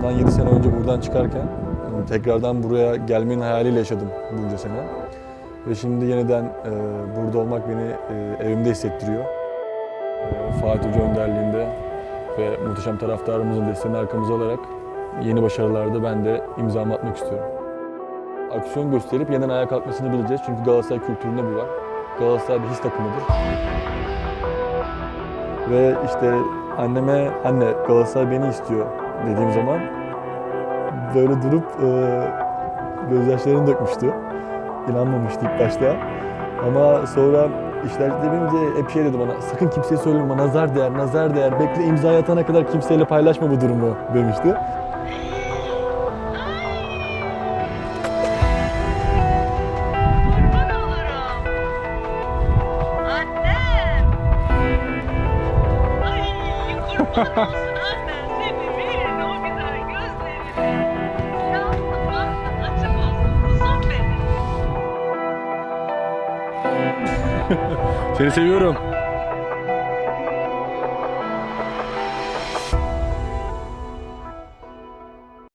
Bundan 7 sene önce buradan çıkarken tekrardan buraya gelmenin hayaliyle yaşadım bunca sene. Ve şimdi yeniden e, burada olmak beni e, evimde hissettiriyor. E, Fatih Hoca önderliğinde ve muhteşem taraftarımızın desteğini arkamıza alarak yeni başarılarda ben de imzamı atmak istiyorum. Aksiyon gösterip yeniden ayağa kalkmasını bileceğiz. Çünkü Galatasaray kültüründe bu var. Galatasaray bir his takımıdır. Ve işte anneme anne Galatasaray beni istiyor dediğim zaman böyle durup e, gözyaşlarını dökmüştü. İnanmamıştı ilk başta. Ama sonra işler bitince hep şey dedi bana sakın kimseye söyleme nazar değer nazar değer bekle imza atana kadar kimseyle paylaşma bu durumu demişti. Kurban olurum. Annem. Seni seviyorum.